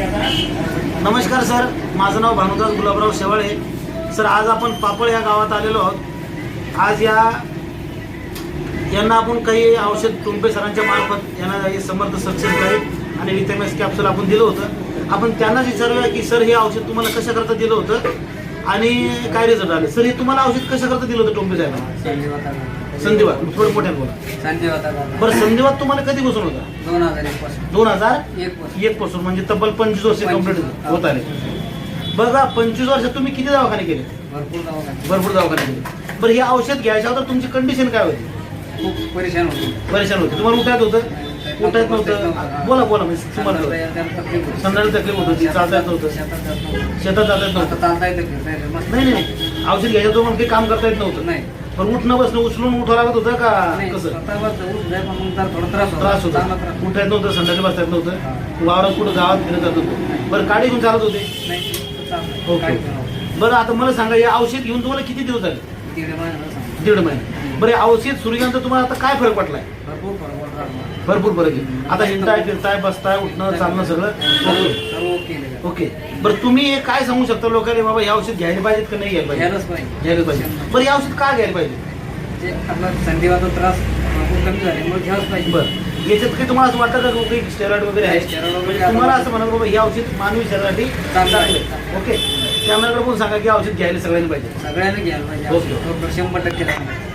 नमस्कार सर माझं नाव भानुदास गुलाबराव शेवाळे. सर आज आपण पापळ या गावात आलेलो आहोत. आज या यांना आपण काही औषध टोंपे सरांच्या मार्फत यांना हे समर्थ सक्सेस करेल आणि विटॅमिन्स कॅप्सूल आपण दिलं होतं. आपण त्यांनाच विचारूया की सर हे औषध तुम्हाला कशाकरता दिलं होतं? आणि काय रिझल्ट आले? सर हे तुम्हाला औषध कशा करता दिलं होतं टोंबे साहेब संधिवात. थोडं मोठ्याने बोला. होता? बरं संधिवात तुम्हाला कधी बसून होता? दोन हजार एक पासून. दोन हजार एक पासून एक पासून म्हणजे तब्बल पंचवीस वर्ष कंप्लीट होत आले. बघा पंचवीस वर्षात तुम्ही किती दवाखाने केले? भरपूर दवाखाने. भरपूर दवाखाने केले. बरं हे औषध घ्यायच्या अगोदर तुमची कंडिशन काय होती? खूप परेशान होतो. परेशान होती. तुम्हाला उठायत होतं उठायत नव्हतं बोला बोला म्हणजे तुम्हाला संध्याकाळी तकलीफ होत होती. चालता येत नव्हतं. शेतात जाता येत नव्हतं. चालता येतं नाही नाही औषध घ्यायच्या तो काही काम करता येत नव्हतं. नाही. पण उठणं बसणं उचलून उठावं लागत होतं का कसं? मग त्रास होता. त्रास होता. चांगला त्रास उठता येत नव्हतं संध्याकाळी बसता येत नव्हतं. वावरात कुठं गावात फिरत जात होतं. बरं गाडी घेऊन चालत होते. ओके. बरं आता मला सांगा हे औषध घेऊन तुम्हाला किती दिवस झाले? दीड महिना. बरं हे औषध सुरू केल्यानंतर तुम्हाला आता काय फरक पडलाय भरपूर फरक पडला. भरपूर फरक आहे. आता हिंडताय फिरताय बसताय उठणं चालणं सगळं? ओके सर्व ओके आहे. ओके. बरं तुम्ही हे काय सांगू शकता लोकांनी बाबा हे औषध घ्यायला पाहिजेत का नाही घ्यायला पाहिजे घ्यायलाच पाहिजे. घ्यायला पाहिजे बरं हे औषध का घ्यायला पाहिजे जे आपला संधिवाचा त्रास भरपूर कमी पाहिजे. बरं. याच्यात काही तुम्हाला असं वाटतं का काही स्टेरॉइड वगैरे आहे? वगैरे तुम्हाला असं म्हणा बाबा हे औषध मानवी शरीरासाठी चांगलं. आहे. ओके. कॅमेराकडे पण सांगा की औषध घ्यायला सगळ्यांनी पाहिजे सगळ्यांनी घ्यायला ओके. पाहिजे शंभर टक्के लागणार.